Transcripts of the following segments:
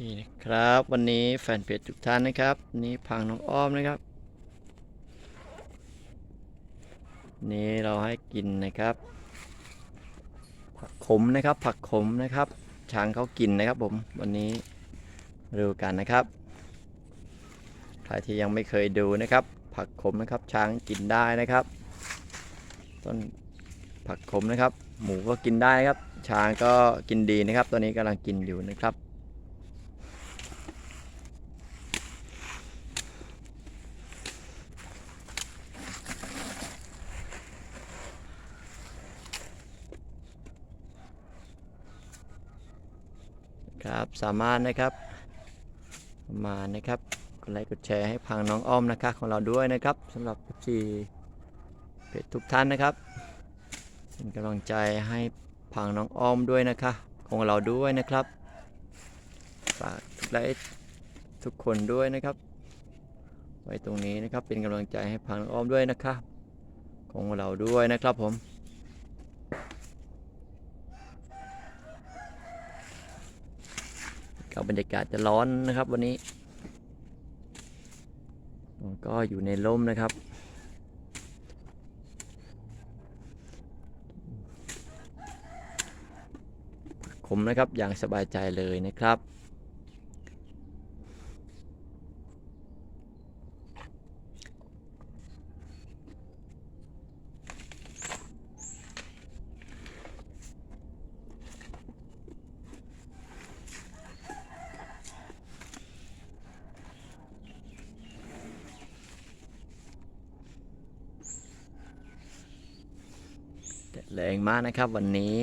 นี่นะครับวันนี้แฟนเพจทุกท่านนะครับนี่พังน้องอ้อมนะครับ นี่เราให้กินนะครับ ผักขมนะครับ ผักขมนะครับ ช้างเขากินนะครับผมวันนี้ดูกันนะครับใครที่ยังไม่เคยดูนะครับ ผักขมนะครับช้างกินได้นะครับต้นผักขมนะครับ หมูก็กินได้นะครับ ช้างก็กินดีนะครับ ตอนนี้กำลังกินอยู่นะครับ ครับสามารถนะครับ มานะครับกดไลค์กดแชร์ให้พังน้องอ้อมนะคะของเราด้วยนะครับสำหรับที่เพจทุกท่านนะครับเป็นกำลังใจให้พังน้องอ้อมด้วยนะคะ ของเราด้วยนะครับฝากทุกไลค์ทุกคนด้วยนะครับ ไว้ตรงนี้นะครับเป็นกำลังใจให้พังน้องอ้อมด้วยนะคะ ของเราด้วยนะครับผม ก็บรรยากาศจะร้อนนะครับ วันนี้ก็อยู่ในร่มนะครับ ขมนะครับอย่างสบายใจเลยนะครับ แรงมากนะครับวันนี้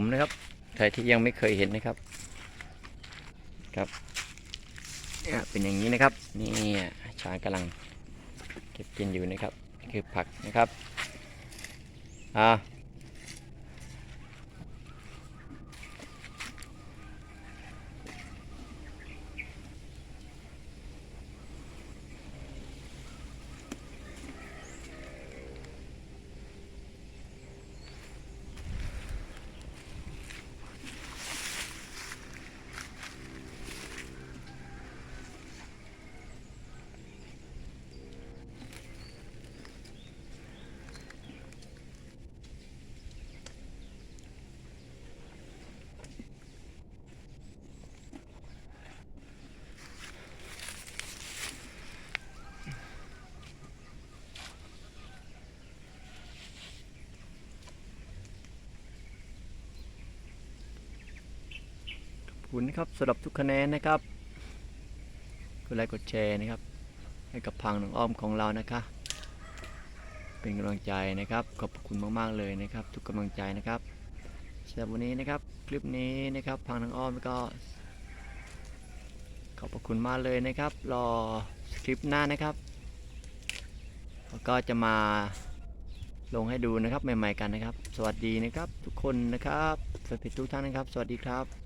มนะครับ ใครที่ยังไม่เคยเห็นนะครับ ครับเนี่ยเป็นอย่างนี้นะครับ นี่ช้างกำลังเก็บกินอยู่นะครับ นี่คือผักนะครับ อ่า คุณนะครับสำหรับทุกคะแนนนะครับกดไลค์กดแชร์นะครับ ให้กับพังหนองอ้อมของเรานะคะ เป็นกำลังใจนะครับขอบคุณมากๆเลยนะครับ ทุกกำลังใจนะครับสำหรับวันนี้นะครับ คลิปนี้นะครับ พังหนองอ้อมก็ ขอบคุณมากเลยนะครับ รอคลิปหน้านะครับแล้วก็จะมาลงให้ดูนะครับใหม่ๆกันนะครับ สวัสดีนะครับ ทุกคนนะครับสวัสดีทุกท่านนะครับ สวัสดีครับ